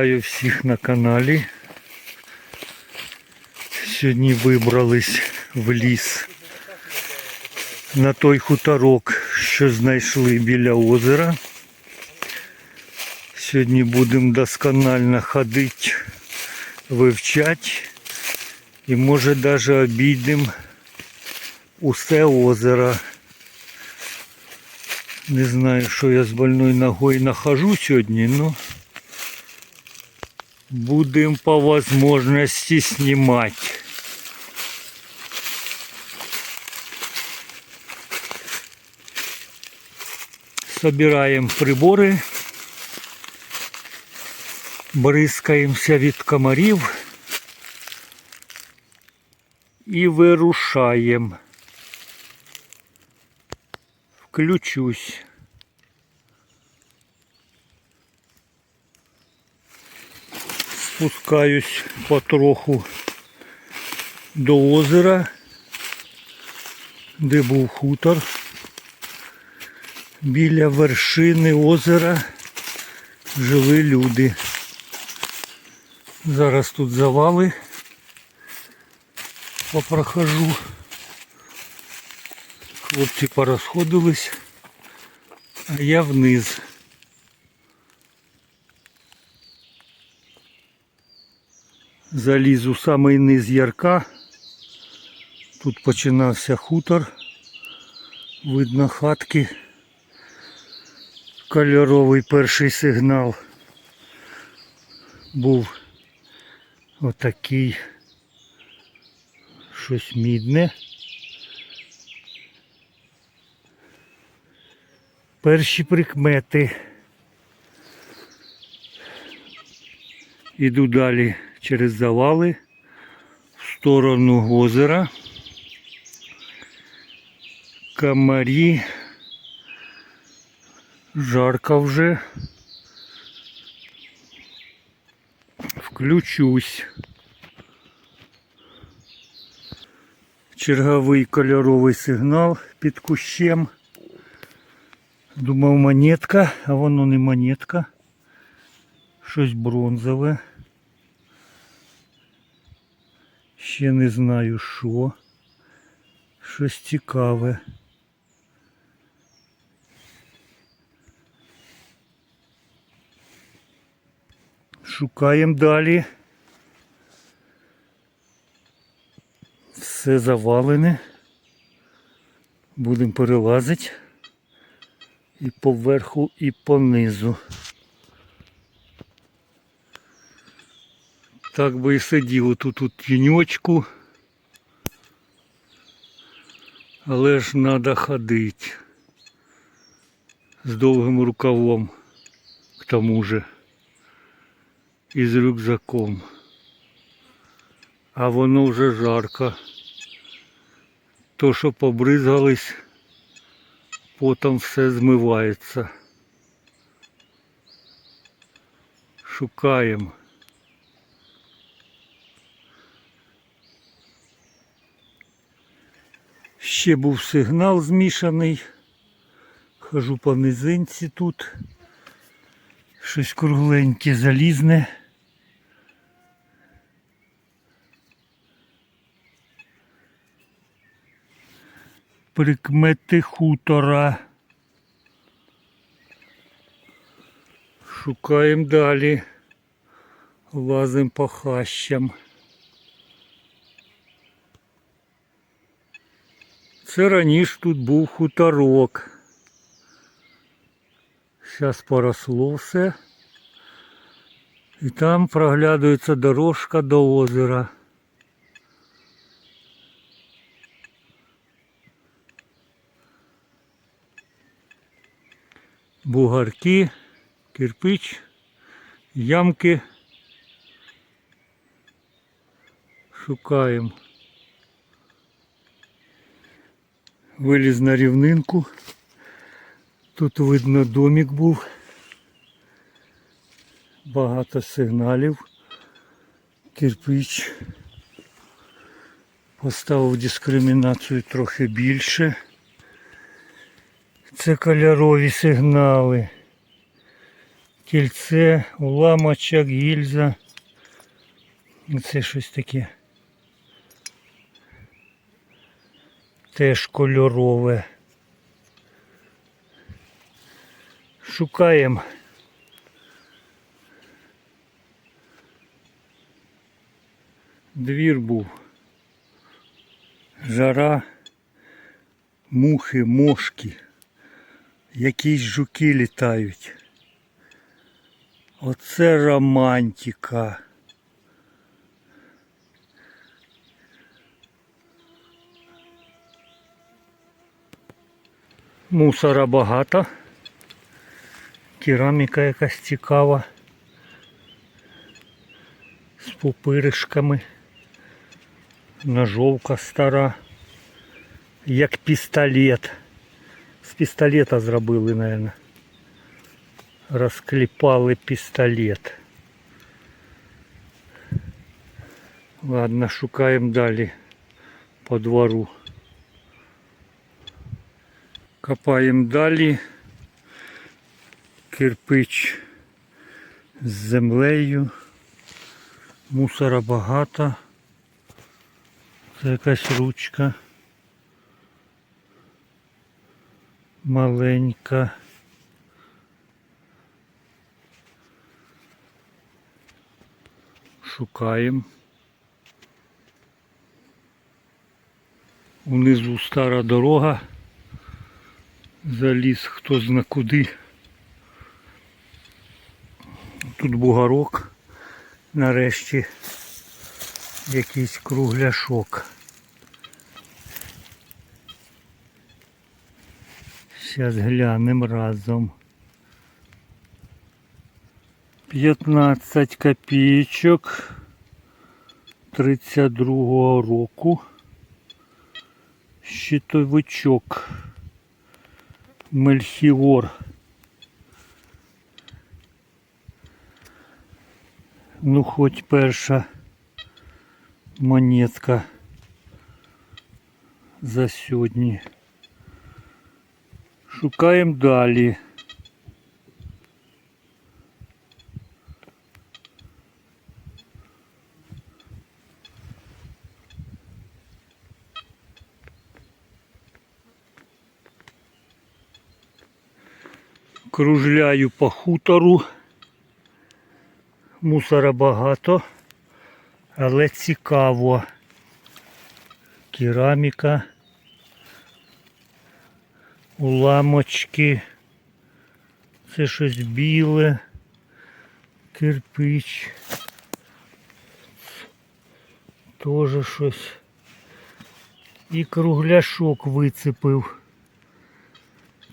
Вітаю всіх на каналі. Сьогодні вибрались в ліс на той хуторок, що знайшли біля озера. Сьогодні будемо досконально ходити, вивчати і може навіть обійдемо усе озеро. Не знаю, що я з больною ногою нахожу сьогодні, но будем по возможности снимать. Собираем приборы, бризкаемся від комарів і вирушаємо. Включусь. Спускаюсь потроху до озера, де був хутор. Біля вершини озера жили люди. Зараз тут завали. Попрохожу. Хлопці порозходились, а я вниз. Заліз у самий низ ярка. Тут починався хутор. Видно хатки. Кольоровий перший сигнал був отакий щось мідне. Перші прикмети. Іду далі через завали в сторону озера. Комарі. Жарко вже. Включусь. Черговий кольоровий сигнал під кущем. Думав монетка, а воно не монетка. Щось бронзове. Ще не знаю що. Щось цікаве. Шукаємо далі. Все завалене. Будемо перелазити і поверху, і понизу. Так би і сидів тут у тіньочку. Але ж треба ходити з довгим рукавом, к тому же, і з рюкзаком. А воно вже жарко. То, що побризгались, потім все змивається. Шукаємо. Ще був сигнал змішаний. Хожу по низинці тут. Щось кругленьке, залізне. Прикмети хутора. Шукаємо далі. Лазимо по хащам. Це раніше тут був хуторок. Зараз поросло все. І там проглядується дорожка до озера. Бугарки, кирпич, ямки. Шукаємо. Виліз на рівнинку. Тут видно домик був. Багато сигналів. Кирпич. Поставив дискримінацію трохи більше. Це кольорові сигнали. кільце, уламочок, гільза. Це щось таке. Теж кольорове. Шукаємо. Двір був. Жара, мухи, мошки, якісь жуки літають. Оце романтика. Мусора багато. Кераміка якась цікава. З пупиришками. Ножовка стара. Як пістолет. З пістолета зробили, мабуть. Розклепали пістолет. Ладно, шукаємо далі по двору. Копаємо далі. Кирпич з землею. Мусора багато. Це якась ручка. Маленька. Шукаємо. Унизу стара дорога. Заліз хто зна куди. Тут бугорок. Нарешті якийсь кругляшок. Зараз глянемо разом. 15 копійочок 32 року. Щитовичок. Мельхіор. Ну, хоч перша монетка за сьогодні. Шукаємо далі. Кружляю по хутору. Мусора багато, але цікаво. Кераміка, уламочки. Це щось біле, кирпич. Тоже щось. І кругляшок вицепив.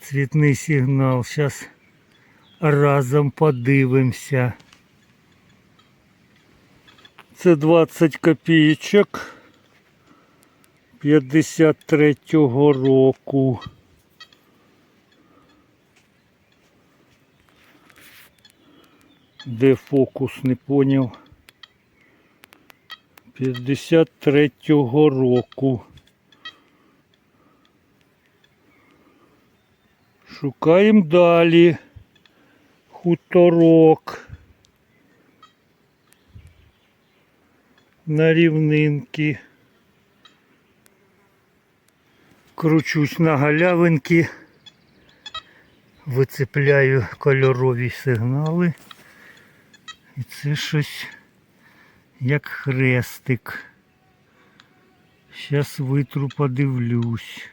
Цвітний сигнал. Зараз разом подивимося. Це 20 копійочок 53-го року. Де фокус не поняв. 53-го року. Шукаємо далі. Хуторок. На рівнинки. Кручусь на галявинки. Вицепляю кольорові сигнали. І це щось як хрестик. Зараз витру подивлюсь.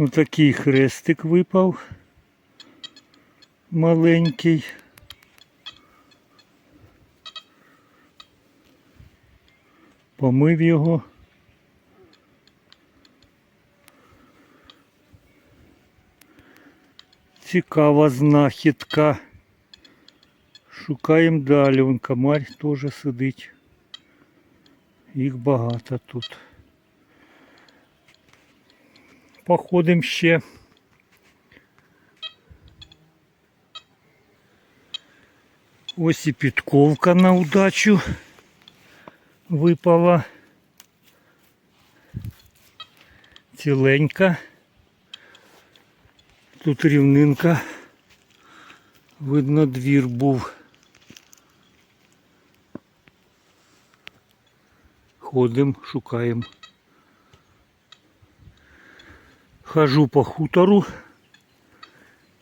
Отакий хрестик випав маленький. Помив його. Цікава знахідка. Шукаємо далі. Вон комарь теж сидить. Їх багато тут. Походимо ще. Ось і підковка на удачу випала. Ціленька. Тут рівнинка. Видно, двір був. Ходимо, шукаємо. Хожу по хутору.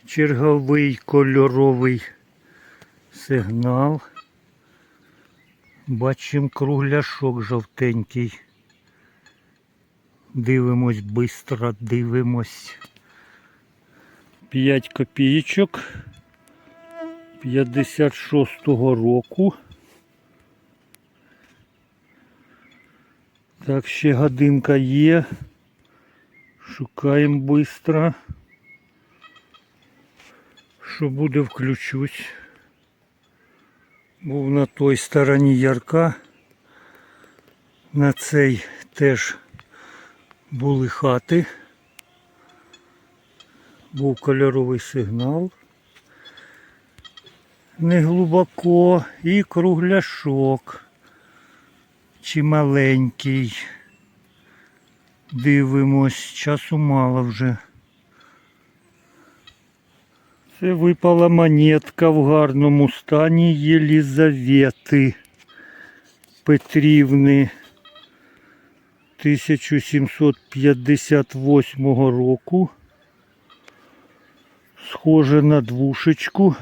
Черговий кольоровий сигнал. Бачимо кругляшок жовтенький. Дивимось бистро, дивимось. 5 копійочок 56-го року. Так, ще годинка є. Шукаємо бистро. Що буде, включусь. Був на той стороні ярка. На цей теж були хати. Був кольоровий сигнал. Не глибоко і кругляшок. Чи маленький. Дивимось, часу мало вже. Це випала монетка в гарному стані Єлізавети Петрівни 1758 року. Схоже на двушечку.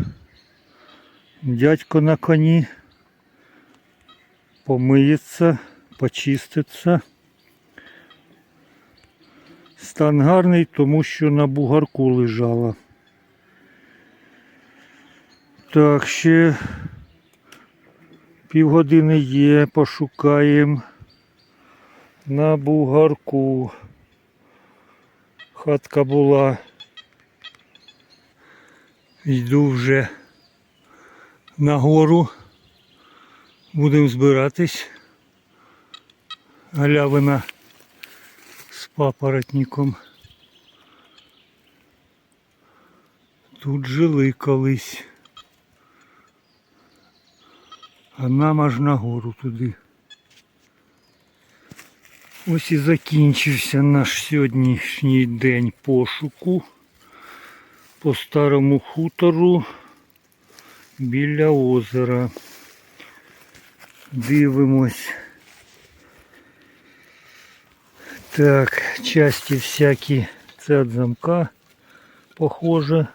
Дядько на коні помиється, почиститься. Стан гарний, тому що на бугарку лежала. Так, ще півгодини є, пошукаємо на бугарку. Хатка була. Йду вже нагору. Будемо збиратись. Галявина папоротником. Тут жили колись. А нам аж нагору туди. Ось і закінчився наш сьогоднішній день пошуку по старому хутору біля озера. Дивимось. Так, части всякі. Це від замка похоже.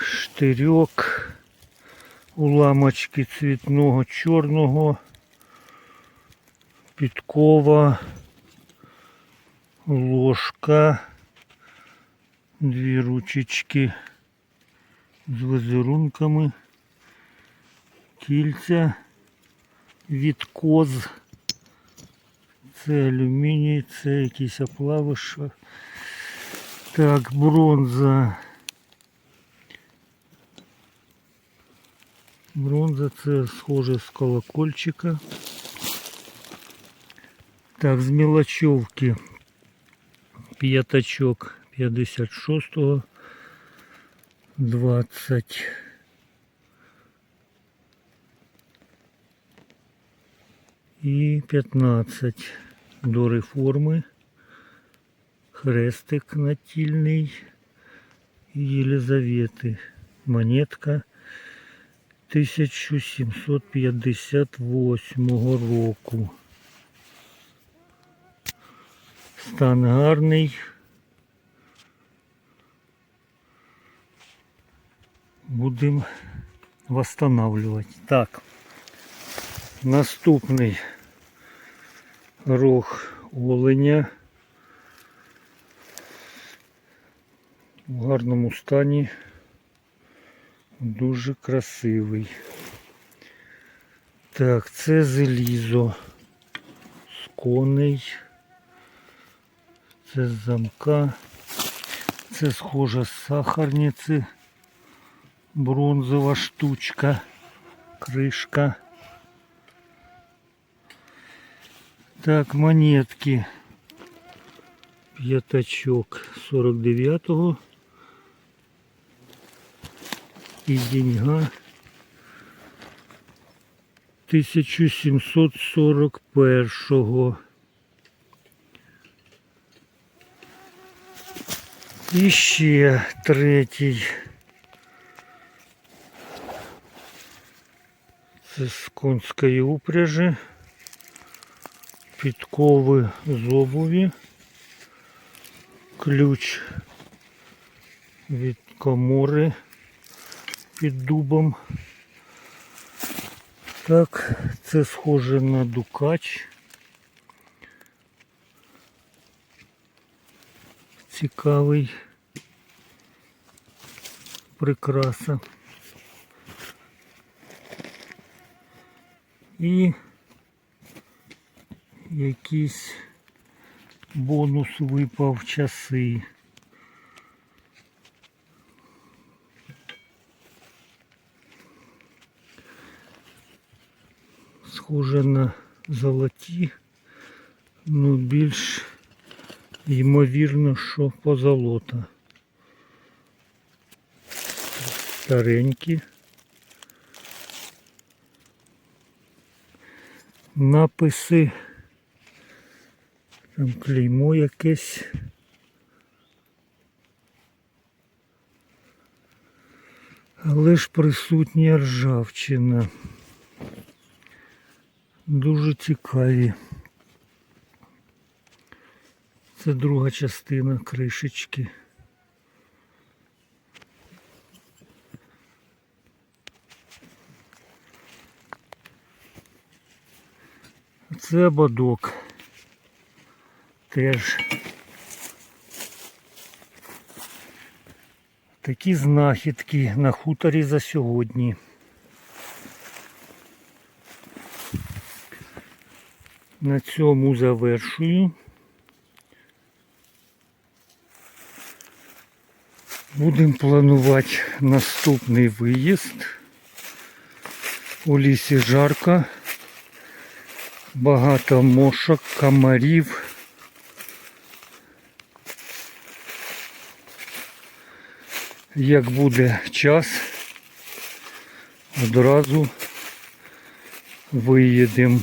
Штирьок. Уламочки цвітного чорного. Підкова. Ложка. Дві ручечки з візерунками. Кільця від коз. Це алюміній, це якісь оплавиш. Так, бронза. Бронза це схоже з колокольчика. Так, з мелочевки п'ятачок 56-го 20 і 15 До реформи, хрестик натільний і Єлизавети, монетка 1758 року. Стан гарний. Будемо восстанавливать. Так. Наступний рог оленя. В гарному стані. Дуже красивий. Так, це залізо з коней. Це з замка. Це схоже з сахарниці. Бронзова штучка. Кришка. Так, монетки. П'ятачок 49-го. І деньга 1741-го. І ще третій. Це з конської упряжі. Підкови з обуві. Ключ від комори під дубом. Так, це схоже на дукач. Цікавий прикраса. І якийсь бонус випав часи. Схоже на золоті, ну більш ймовірно, що позолота. Старенькі. Написи. Там клеймо якесь. Але ж присутня ржавчина. Дуже цікаві. Це друга частина кришечки. Це ободок. Теж такі знахідки на хуторі за сьогодні. На цьому завершую. Будемо планувати наступний виїзд. У лісі жарко, багато мошок, комарів. Як буде час, одразу виїдемо.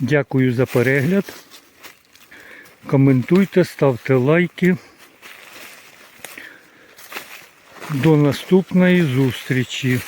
Дякую за перегляд. Коментуйте, ставте лайки. До наступної зустрічі.